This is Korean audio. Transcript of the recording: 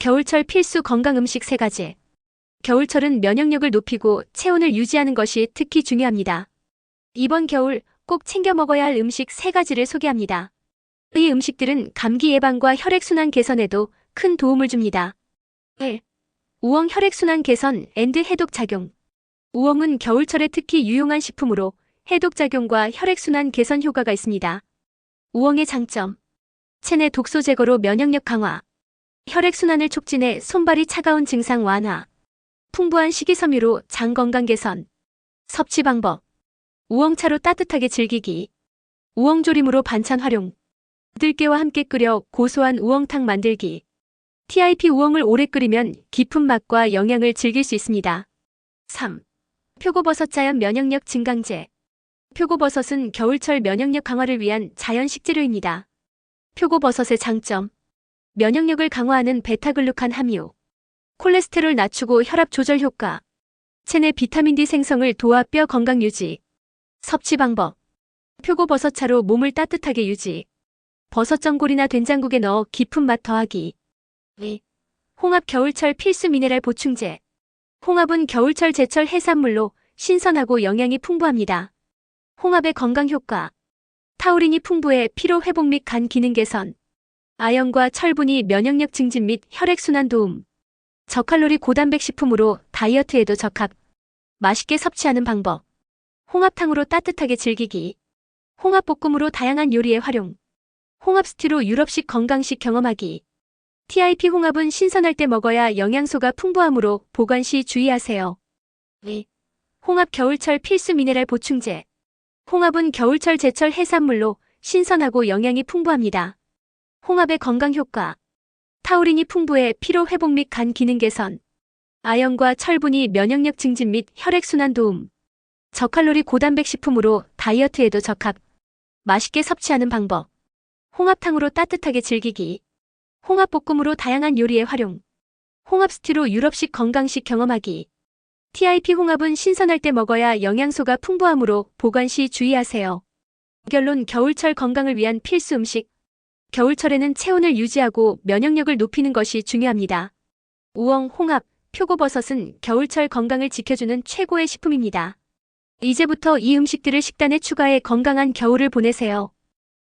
겨울철 필수 건강 음식 3가지. 겨울철은 면역력을 높이고 체온을 유지하는 것이 특히 중요합니다. 이번 겨울 꼭 챙겨 먹어야 할 음식 3가지를 소개합니다. 이 음식들은 감기 예방과 혈액순환 개선에도 큰 도움을 줍니다. 1. 우엉 혈액순환 개선 앤드 해독 작용. 우엉은 겨울철에 특히 유용한 식품으로 해독 작용과 혈액순환 개선 효과가 있습니다. 우엉의 장점. 체내 독소 제거로 면역력 강화. 혈액순환을 촉진해 손발이 차가운 증상 완화. 풍부한 식이섬유로 장 건강 개선. 섭취 방법. 우엉차로 따뜻하게 즐기기. 우엉조림으로 반찬 활용. 들깨와 함께 끓여 고소한 우엉탕 만들기. TIP 우엉을 오래 끓이면 깊은 맛과 영양을 즐길 수 있습니다. 3. 표고버섯 자연 면역력 증강제. 표고버섯은 겨울철 면역력 강화를 위한 자연 식재료입니다. 표고버섯의 장점. 면역력을 강화하는 베타글루칸 함유. 콜레스테롤 낮추고 혈압 조절 효과. 체내 비타민 D 생성을 도와 뼈 건강 유지. 섭취 방법. 표고버섯차로 몸을 따뜻하게 유지. 버섯 전골이나 된장국에 넣어 깊은 맛 더하기. 2. 홍합 겨울철 필수 미네랄 보충제. 홍합은 겨울철 제철 해산물로 신선하고 영양이 풍부합니다. 홍합의 건강 효과. 타우린이 풍부해 피로 회복 및 간 기능 개선. 아연과 철분이 면역력 증진 및 혈액순환 도움. 저칼로리 고단백 식품으로 다이어트에도 적합. 맛있게 섭취하는 방법. 홍합탕으로 따뜻하게 즐기기. 홍합볶음으로 다양한 요리에 활용. 홍합 스티로 유럽식 건강식 경험하기. TIP 홍합은 신선할 때 먹어야 영양소가 풍부하므로 보관 시 주의하세요. 2. 홍합 겨울철 필수 미네랄 보충제. 홍합은 겨울철 제철 해산물로 신선하고 영양이 풍부합니다. 홍합의 건강 효과. 타우린이 풍부해 피로 회복 및 간 기능 개선. 아연과 철분이 면역력 증진 및 혈액순환 도움. 저칼로리 고단백 식품으로 다이어트에도 적합. 맛있게 섭취하는 방법. 홍합탕으로 따뜻하게 즐기기. 홍합볶음으로 다양한 요리에 활용. 홍합 스티로 유럽식 건강식 경험하기. TIP 홍합은 신선할 때 먹어야 영양소가 풍부하므로 보관 시 주의하세요. 결론 겨울철 건강을 위한 필수 음식. 겨울철에는 체온을 유지하고 면역력을 높이는 것이 중요합니다. 우엉, 홍합, 표고버섯은 겨울철 건강을 지켜주는 최고의 식품입니다. 이제부터 이 음식들을 식단에 추가해 건강한 겨울을 보내세요.